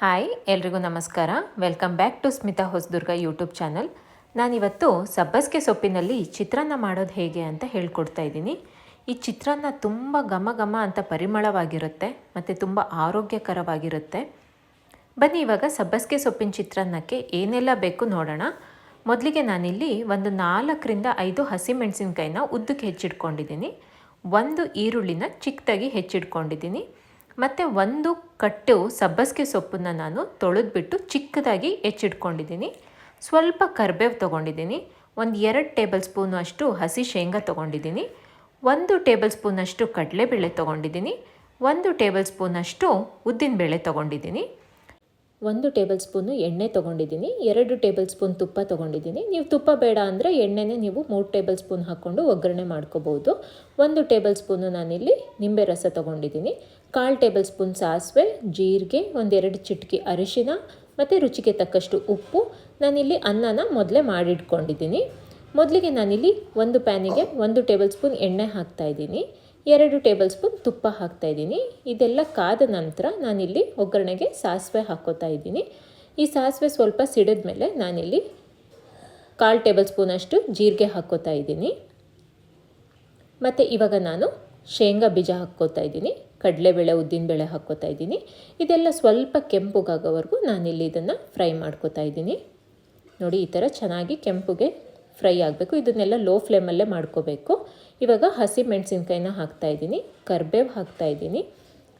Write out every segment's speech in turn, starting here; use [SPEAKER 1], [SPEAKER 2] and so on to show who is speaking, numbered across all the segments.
[SPEAKER 1] Hi, ಎಲ್ರಿಗೂ ನಮಸ್ಕಾರ. Welcome back to Smita Hosadurga YouTube channel ನಾನಿವತ್ತು ಸಬ್ಬಸ್ಗೆ ಸೊಪ್ಪಿನಲ್ಲಿ ಚಿತ್ರಾನ್ನ ಮಾಡೋದು ಹೇಗೆ ಅಂತ ಹೇಳ್ಕೊಡ್ತಾ ಇದ್ದೀನಿ. ಈ ಚಿತ್ರಾನ್ನ ತುಂಬ ಘಮ ಘಮ ಅಂತ ಪರಿಮಳವಾಗಿರುತ್ತೆ, ಮತ್ತು ತುಂಬ ಆರೋಗ್ಯಕರವಾಗಿರುತ್ತೆ. ಬನ್ನಿ, ಇವಾಗ ಸಬ್ಬಸಿಗೆ ಸೊಪ್ಪಿನ ಚಿತ್ರಾನ್ನಕ್ಕೆ ಏನೆಲ್ಲ ಬೇಕು ನೋಡೋಣ. ಮೊದಲಿಗೆ ನಾನಿಲ್ಲಿ ಒಂದು ನಾಲ್ಕರಿಂದ ಐದು ಹಸಿಮೆಣಸಿನ್ಕಾಯಿನ ಉದ್ದಕ್ಕೆ ಹೆಚ್ಚಿಟ್ಕೊಂಡಿದ್ದೀನಿ. ಒಂದು ಈರುಳ್ಳಿನ ಚಿಕ್ಕದಾಗಿ ಹೆಚ್ಚಿಟ್ಕೊಂಡಿದ್ದೀನಿ. ಮತ್ತು ಒಂದು ಕಟ್ಟು ಸಬ್ಬಸಿಗೆ ಸೊಪ್ಪನ್ನು ನಾನು ತೊಳೆದ್ಬಿಟ್ಟು ಚಿಕ್ಕದಾಗಿ ಹೆಚ್ಚಿಟ್ಕೊಂಡಿದ್ದೀನಿ. ಸ್ವಲ್ಪ ಕರ್ಬೇವು ತೊಗೊಂಡಿದ್ದೀನಿ. ಒಂದು ಎರಡು ಟೇಬಲ್ ಸ್ಪೂನು ಅಷ್ಟು ಹಸಿ ಶೇಂಗಾ ತೊಗೊಂಡಿದ್ದೀನಿ. ಒಂದು ಟೇಬಲ್ ಸ್ಪೂನಷ್ಟು ಕಡಲೆಬೇಳೆ ತೊಗೊಂಡಿದ್ದೀನಿ. ಒಂದು ಟೇಬಲ್ ಸ್ಪೂನಷ್ಟು ಉದ್ದಿನಬೇಳೆ ತೊಗೊಂಡಿದ್ದೀನಿ. ಒಂದು ಟೇಬಲ್ ಸ್ಪೂನು ಎಣ್ಣೆ ತೊಗೊಂಡಿದ್ದೀನಿ, ಎರಡು ಟೇಬಲ್ ಸ್ಪೂನ್ ತುಪ್ಪ ತೊಗೊಂಡಿದ್ದೀನಿ. ನೀವು ತುಪ್ಪ ಬೇಡ ಅಂದರೆ ಎಣ್ಣೆನೇ ನೀವು ಮೂರು ಟೇಬಲ್ ಸ್ಪೂನ್ ಹಾಕ್ಕೊಂಡು ಒಗ್ಗರಣೆ ಮಾಡ್ಕೋಬೋದು. ಒಂದು ಟೇಬಲ್ ಸ್ಪೂನು ನಾನಿಲ್ಲಿ ನಿಂಬೆ ರಸ ತೊಗೊಂಡಿದ್ದೀನಿ. ಕಾಲು ಟೇಬಲ್ ಸ್ಪೂನ್ ಸಾಸಿವೆ, ಜೀರಿಗೆ, ಒಂದೆರಡು ಚಿಟಕಿ ಅರಿಶಿನ ಮತ್ತು ರುಚಿಗೆ ತಕ್ಕಷ್ಟು ಉಪ್ಪು ನಾನಿಲ್ಲಿ ಅನ್ನನ ಮೊದಲೇ ಮಾಡಿಟ್ಕೊಂಡಿದ್ದೀನಿ. ಮೊದಲಿಗೆ ನಾನಿಲ್ಲಿ ಒಂದು ಪ್ಯಾನಿಗೆ ಒಂದು ಟೇಬಲ್ ಸ್ಪೂನ್ ಎಣ್ಣೆ ಹಾಕ್ತಾಯಿದ್ದೀನಿ ಎರಡು ಟೇಬಲ್ ಸ್ಪೂನ್ ತುಪ್ಪ ಹಾಕ್ತಾಯಿದ್ದೀನಿ ಇದೆಲ್ಲ ಕಾದ ನಂತರ ನಾನಿಲ್ಲಿ ಒಗ್ಗರಣೆಗೆ ಸಾಸಿವೆ ಹಾಕ್ಕೋತಾ ಇದ್ದೀನಿ. ಈ ಸಾಸಿವೆ ಸ್ವಲ್ಪ ಸಿಡಿದ ಮೇಲೆ ನಾನಿಲ್ಲಿ ಕಾಲು ಟೇಬಲ್ ಸ್ಪೂನಷ್ಟು ಜೀರಿಗೆ ಹಾಕೋತಾ ಇದ್ದೀನಿ. ಮತ್ತು ಇವಾಗ ನಾನು ಶೇಂಗಾ ಬೀಜ ಹಾಕ್ಕೋತಾ ಇದ್ದೀನಿ. ಕಡಲೆಬೇಳೆ, ಉದ್ದಿನಬೇಳೆ ಹಾಕ್ಕೋತಾ ಇದ್ದೀನಿ. ಇದೆಲ್ಲ ಸ್ವಲ್ಪ ಕೆಂಪುಗಾಗೋವರೆಗೂ ನಾನಿಲ್ಲಿ ಇದನ್ನು ಫ್ರೈ ಮಾಡ್ಕೋತಾ ಇದ್ದೀನಿ. ನೋಡಿ, ಈ ಥರ ಚೆನ್ನಾಗಿ ಕೆಂಪುಗೆ ಫ್ರೈ ಆಗಬೇಕು. ಇದನ್ನೆಲ್ಲ ಲೋ ಫ್ಲೇಮಲ್ಲೇ ಮಾಡ್ಕೋಬೇಕು. ಇವಾಗ ಹಸಿ ಮೆಣಸಿನ್ಕಾಯಿನ ಹಾಕ್ತಾಯಿದ್ದೀನಿ ಕರ್ಬೇವು ಹಾಕ್ತಾಯಿದ್ದೀನಿ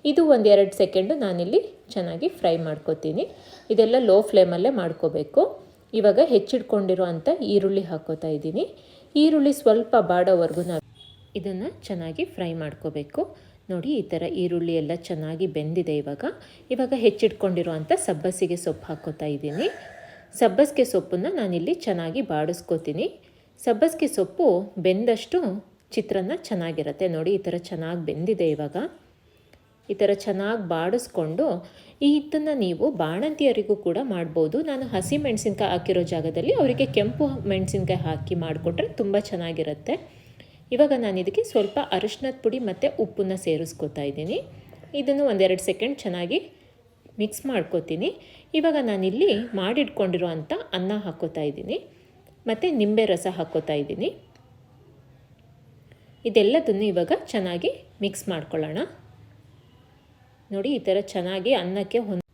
[SPEAKER 1] ಇದು ಒಂದು ಎರಡು ಸೆಕೆಂಡು ನಾನಿಲ್ಲಿ ಚೆನ್ನಾಗಿ ಫ್ರೈ ಮಾಡ್ಕೋತೀನಿ. ಇದೆಲ್ಲ ಲೋ ಫ್ಲೇಮಲ್ಲೇ ಮಾಡ್ಕೋಬೇಕು. ಇವಾಗ ಹೆಚ್ಚಿಟ್ಕೊಂಡಿರೋ ಅಂಥ ಈರುಳ್ಳಿ ಹಾಕೋತಾ ಇದ್ದೀನಿ. ಈರುಳ್ಳಿ ಸ್ವಲ್ಪ ಬಾಡೋವರೆಗೂ ನಾವು ಇದನ್ನು ಚೆನ್ನಾಗಿ ಫ್ರೈ ಮಾಡ್ಕೋಬೇಕು. ನೋಡಿ, ಈ ಥರ ಈರುಳ್ಳಿ ಎಲ್ಲ ಚೆನ್ನಾಗಿ ಬೆಂದಿದೆ ಇವಾಗ. ಇವಾಗ ಹೆಚ್ಚಿಟ್ಕೊಂಡಿರೋ ಅಂಥ ಸಬ್ಬಸಿಗೆ ಸೊಪ್ಪು ಹಾಕೋತಾ ಇದ್ದೀನಿ. ಸಬ್ಬಸಿಗೆ ಸೊಪ್ಪನ್ನು ನಾನಿಲ್ಲಿ ಚೆನ್ನಾಗಿ ಬಾಡಿಸ್ಕೋತೀನಿ. ಸಬ್ಬಸಿಗೆ ಸೊಪ್ಪು ಬೆಂದಷ್ಟು ಚಿತ್ರಾನ್ನ ಚೆನ್ನಾಗಿರುತ್ತೆ. ನೋಡಿ, ಈ ಥರ ಚೆನ್ನಾಗಿ ಬೆಂದಿದೆ ಇವಾಗ. ಈ ಥರ ಚೆನ್ನಾಗಿ ಬಾಡಿಸ್ಕೊಂಡು ಈ ಹಿತ್ತನ್ನು ನೀವು ಬಾಣಂತಿಯರಿಗೂ ಕೂಡ ಮಾಡ್ಬೋದು. ನಾನು ಹಸಿ ಮೆಣಸಿನ್ಕಾಯಿ ಹಾಕಿರೋ ಜಾಗದಲ್ಲಿ ಅವರಿಗೆ ಕೆಂಪು ಮೆಣಸಿನ್ಕಾಯಿ ಹಾಕಿ ಮಾಡಿಕೊಟ್ರೆ ತುಂಬ ಚೆನ್ನಾಗಿರುತ್ತೆ. ಇವಾಗ ನಾನು ಇದಕ್ಕೆ ಸ್ವಲ್ಪ ಅರಿಶಿನದ ಪುಡಿ ಮತ್ತು ಉಪ್ಪನ್ನು ಸೇರಿಸ್ಕೊತಾ ಇದ್ದೀನಿ. ಇದನ್ನು ಒಂದೆರಡು ಸೆಕೆಂಡ್ ಚೆನ್ನಾಗಿ ಮಿಕ್ಸ್ ಮಾಡ್ಕೋತೀನಿ. ಇವಾಗ ನಾನಿಲ್ಲಿ ಮಾಡಿಟ್ಕೊಂಡಿರೋ ಅಂಥ ಅನ್ನ ಹಾಕ್ಕೋತಾ ಇದ್ದೀನಿ. ಮತ್ತು ನಿಂಬೆ ರಸ ಹಾಕ್ಕೋತಾ ಇದ್ದೀನಿ. ಇದೆಲ್ಲದನ್ನು ಇವಾಗ ಚೆನ್ನಾಗಿ ಮಿಕ್ಸ್ ಮಾಡ್ಕೊಳ್ಳೋಣ. ನೋಡಿ, ಈ ಥರ ಚೆನ್ನಾಗಿ ಅನ್ನಕ್ಕೆ ಹೊಂದ್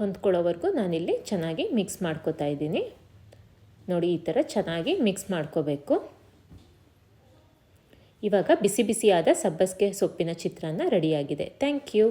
[SPEAKER 1] ಹೊಂದ್ಕೊಳ್ಳೋವರೆಗೂ ನಾನಿಲ್ಲಿ ಚೆನ್ನಾಗಿ ಮಿಕ್ಸ್ ಮಾಡ್ಕೋತಾ ಇದ್ದೀನಿ. ನೋಡಿ, ಈ ಥರ ಚೆನ್ನಾಗಿ ಮಿಕ್ಸ್ ಮಾಡ್ಕೋಬೇಕು. ಇವಾಗ ಬಿಸಿ ಬಿಸಿಯಾದ ಸಬ್ಬಸಿಗೆ ಸೊಪ್ಪಿನ ಚಿತ್ರಾನ್ನ ರೆಡಿಯಾಗಿದೆ. Thank you.